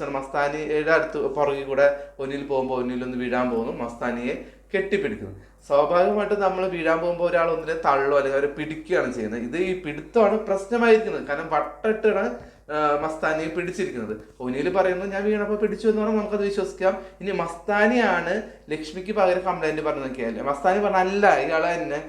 മസ്താനിയുടെ അടുത്ത് പുറകിൽ കൂടെ ഒന്നിൽ പോകുമ്പോൾ ഒന്നിൽ ഒന്ന് വീഴാൻ പോകുന്നു. മസ്താനിയെ കെട്ടിപ്പിടിക്കുന്നു. സ്വാഭാവികമായിട്ടും നമ്മൾ വീഴാൻ പോകുമ്പോൾ ഒരാൾ ഒന്നിനെ തള്ളോ അല്ലെങ്കിൽ അവരെ പിടിക്കുകയാണ് ചെയ്യുന്നത്. ഇത് ഈ പിടുത്തമാണ് പ്രശ്നമായിരിക്കുന്നത്. കാരണം വട്ടിട്ടാണ് മസ്താനിയെ പിടിച്ചിരിക്കുന്നത്. ഒനിയിൽ പറയുന്നത് ഞാൻ വീണപ്പോൾ പിടിച്ചു എന്ന് പറഞ്ഞാൽ നമുക്കത് വിശ്വസിക്കാം. ഇനി മസ്താനിയാണ് ലക്ഷ്മിക്ക് പകരം കംപ്ലൈന്റ് പറഞ്ഞു നോക്കിയാൽ മസ്താനി പറഞ്ഞ അല്ല ഇയാളെ ഏഹ്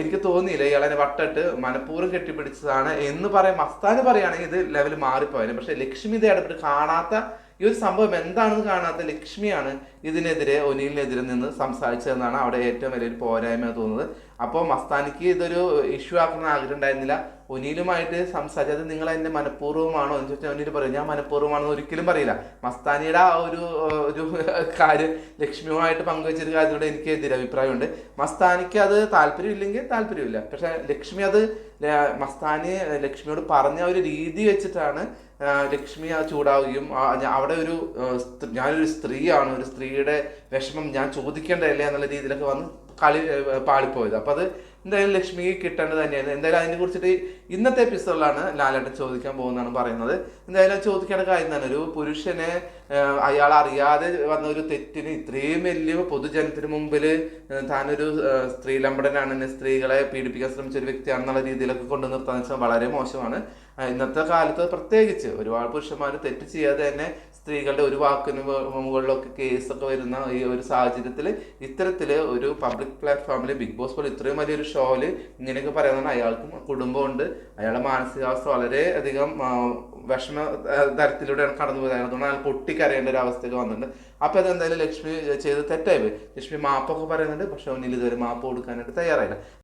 എനിക്ക് തോന്നിയില്ല ഇയാളെ വട്ടിട്ട് മനഃപൂർവം കെട്ടിപ്പിടിച്ചതാണ് എന്ന് പറയാൻ മസ്താന് പറയുകയാണെങ്കിൽ ഇത് ലെവൽ മാറിപ്പോയാലും പക്ഷെ ലക്ഷ്മി ഇത് ഇടപെട്ട് കാണാത്ത ഈ ഒരു സംഭവം എന്താണെന്ന് കാണാത്ത ലക്ഷ്മിയാണ് ഇതിനെതിരെ ഒനിലിനെതിരെ നിന്ന് സംസാരിച്ചതെന്നാണ് അവിടെ ഏറ്റവും വലിയൊരു പോരായ്മ തോന്നുന്നത്. അപ്പോൾ മസ്താനിക്ക് ഇതൊരു ഇഷ്യൂ ആക്കുന്ന ആഗ്രഹം ഉണ്ടായിരുന്നില്ല. ഒനീലുമായിട്ട് സംസാരിച്ചത് നിങ്ങൾ എന്നെ മനഃപൂർവമാണോ എന്ന് ചോദിച്ചാൽ ഒനീൽ പറയും ഞാൻ മനഃപൂർവമാണെന്ന് ഒരിക്കലും പറയില്ല. മസ്താനിയുടെ ആ ഒരു ഒരു കാര്യം ലക്ഷ്മിയുമായിട്ട് പങ്കുവച്ചൊരു കാര്യത്തിലൂടെ എനിക്ക് എതിരഭിപ്രായമുണ്ട് മസ്താനിക്ക് അത് താല്പര്യമില്ലെങ്കിൽ താല്പര്യമില്ല. പക്ഷെ ലക്ഷ്മി അത് മസ്താനി ലക്ഷ്മിയോട് പറഞ്ഞ ഒരു രീതി വെച്ചിട്ടാണ് ലക്ഷ്മി ആ ചൂടാവുകയും അവിടെ ഒരു ഞാനൊരു സ്ത്രീയാണ് ഒരു സ്ത്രീയുടെ വിഷമം ഞാൻ ചോദിക്കേണ്ടതല്ലേ എന്നുള്ള രീതിയിലൊക്കെ വന്ന് കളി പാളിപ്പോയത്. അപ്പൊ അത് എന്തായാലും ലക്ഷ്മിക്ക് കിട്ടേണ്ടത് തന്നെയാണ്. എന്തായാലും അതിനെ കുറിച്ചിട്ട് ഇന്നത്തെ എപ്പിസോഡിലാണ് ലാലേട്ടൻ ചോദിക്കാൻ പോകുന്നതാണ് പറയുന്നത്. എന്തായാലും ചോദിക്കേണ്ട കാര്യം തന്നെ ഒരു പുരുഷനെ അയാൾ അറിയാതെ വന്ന ഒരു തെറ്റിന് ഇത്രയും വലിയ പൊതുജനത്തിന് മുമ്പിൽ താനൊരു സ്ത്രീലമ്പടനാണ് സ്ത്രീകളെ പീഡിപ്പിക്കാൻ ശ്രമിച്ച ഒരു വ്യക്തിയാണെന്നുള്ള രീതിയിലൊക്കെ കൊണ്ടു നിർത്താന്ന് വെച്ചാൽ വളരെ മോശമാണ്. ഇന്നത്തെ കാലത്ത് പ്രത്യേകിച്ച് ഒരുപാട് പുരുഷന്മാർ തെറ്റ് ചെയ്യാതെ തന്നെ സ്ത്രീകളുടെ ഒരു വാക്കിന് മുകളിലൊക്കെ കേസൊക്കെ വരുന്ന ഈ ഒരു സാഹചര്യത്തിൽ ഇത്തരത്തിൽ ഒരു പബ്ലിക് പ്ലാറ്റ്ഫോമിൽ ബിഗ് ബോസ് പോലെ ഇത്രയും വലിയൊരു ഷോയിൽ ഇങ്ങനെയൊക്കെ പറയുന്നത് അയാൾക്കും കുടുംബമുണ്ട്. അയാളുടെ മാനസികാവസ്ഥ വളരെ അധികം വിഷമ തരത്തിലൂടെയാണ് കടന്നു പോയത്. അതുകൊണ്ട് അയാൾ പൊട്ടിക്കരയേണ്ട ഒരു അവസ്ഥയൊക്കെ വന്നിട്ടുണ്ട്. അപ്പോൾ അതെന്തായാലും ലക്ഷ്മി ചെയ്ത് തെറ്റായി പോയി. ലക്ഷ്മി മാപ്പൊക്കെ പറയുന്നുണ്ട് പക്ഷെ ഒന്നിൽ ഇതുവരെ മാപ്പ് കൊടുക്കാനായിട്ട് തയ്യാറായില്ല.